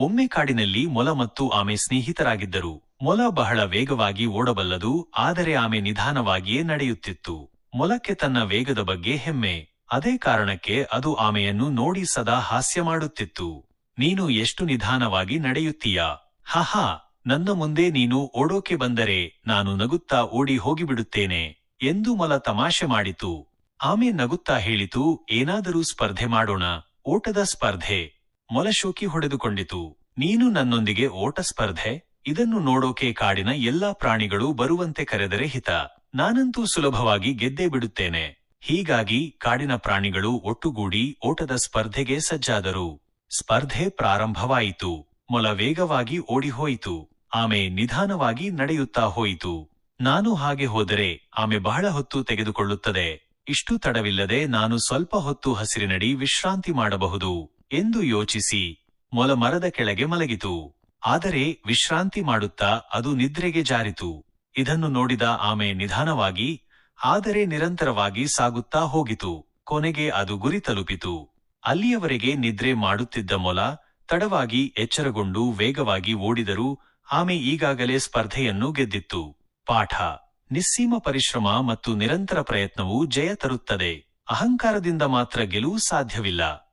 ಒಮ್ಮೆ ಕಾಡಿನಲ್ಲಿ ಮೊಲ ಮತ್ತು ಆಮೆ ಸ್ನೇಹಿತರಾಗಿದ್ದರು. ಮೊಲ ಬಹಳ ವೇಗವಾಗಿ ಓಡಬಲ್ಲದು, ಆದರೆ ಆಮೆ ನಿಧಾನವಾಗಿಯೇ ನಡೆಯುತ್ತಿತ್ತು. ಮೊಲಕ್ಕೆ ತನ್ನ ವೇಗದ ಬಗ್ಗೆ ಹೆಮ್ಮೆ. ಅದೇ ಕಾರಣಕ್ಕೆ ಅದು ಆಮೆಯನ್ನು ನೋಡಿ ಸದಾ ಹಾಸ್ಯ ಮಾಡುತ್ತಿತ್ತು. ನೀನು ಎಷ್ಟು ನಿಧಾನವಾಗಿ ನಡೆಯುತ್ತೀಯಾ? ಹಹಾ, ನನ್ನ ಮುಂದೆ ನೀನು ಓಡೋಕೆ ಬಂದರೆ ನಾನು ನಗುತ್ತಾ ಓಡಿ ಹೋಗಿಬಿಡುತ್ತೇನೆ ಎಂದು ಮೊಲ ತಮಾಷೆ ಮಾಡಿತು. ಆಮೆ ನಗುತ್ತಾ ಹೇಳಿತು, ಏನಾದರೂ ಸ್ಪರ್ಧೆ ಮಾಡೋಣ. ಓಟದ ಸ್ಪರ್ಧೆ. ಮೊಲ ಶೋಕಿ ಹೊಡೆದುಕೊಂಡಿತು. ನೀನು ನನ್ನೊಂದಿಗೆ ಓಟ ಸ್ಪರ್ಧೆ, ಇದನ್ನು ನೋಡೋಕೆ ಕಾಡಿನ ಎಲ್ಲಾ ಪ್ರಾಣಿಗಳು ಬರುವಂತೆ ಕರೆದರೆ ಹಿತ. ನಾನಂತೂ ಸುಲಭವಾಗಿ ಗೆದ್ದೇ ಬಿಡುತ್ತೇನೆ. ಹೀಗಾಗಿ ಕಾಡಿನ ಪ್ರಾಣಿಗಳು ಒಟ್ಟುಗೂಡಿ ಓಟದ ಸ್ಪರ್ಧೆಗೆ ಸಜ್ಜಾದರು. ಸ್ಪರ್ಧೆ ಪ್ರಾರಂಭವಾಯಿತು. ಮೊಲ ವೇಗವಾಗಿ ಓಡಿಹೋಯಿತು. ಆಮೆ ನಿಧಾನವಾಗಿ ನಡೆಯುತ್ತಾ ಹೋಯಿತು. ನಾನು ಹಾಗೆ ಹೋದರೆ ಆಮೆ ಬಹಳ ಹೊತ್ತು ತೆಗೆದುಕೊಳ್ಳುತ್ತದೆ. ಇಷ್ಟು ತಡವಿಲ್ಲದೆ ನಾನು ಸ್ವಲ್ಪ ಹೊತ್ತು ಹಸಿರಿನಡಿ ವಿಶ್ರಾಂತಿ ಮಾಡಬಹುದು. ಎಂದು ಯೋಚಿಸಿ ಮೊಲ ಮರದ ಕೆಳಗೆ ಮಲಗಿತು. ಆದರೆ ವಿಶ್ರಾಂತಿ ಮಾಡುತ್ತಾ ಅದು ನಿದ್ರೆಗೆ ಜಾರಿತು. ಇದನ್ನು ನೋಡಿದ ಆಮೆ ನಿಧಾನವಾಗಿ, ಆದರೆ ನಿರಂತರವಾಗಿ ಸಾಗುತ್ತಾ ಹೋಗಿತು. ಕೊನೆಗೆ ಅದು ಗುರಿ ತಲುಪಿತು. ಅಲ್ಲಿಯವರೆಗೆ ನಿದ್ರೆ ಮಾಡುತ್ತಿದ್ದ ಮೊಲ ತಡವಾಗಿ ಎಚ್ಚರಗೊಂಡು ವೇಗವಾಗಿ ಓಡಿದರೂ ಆಮೆ ಈಗಾಗಲೇ ಸ್ಪರ್ಧೆಯನ್ನು ಗೆದ್ದಿತ್ತು. ಪಾಠ. ನಿಸ್ಸೀಮ ಪರಿಶ್ರಮ ಮತ್ತು ನಿರಂತರ ಪ್ರಯತ್ನವು ಜಯ ತರುತ್ತದೆ. ಅಹಂಕಾರದಿಂದ ಮಾತ್ರ ಗೆಲುವು ಸಾಧ್ಯವಿಲ್ಲ.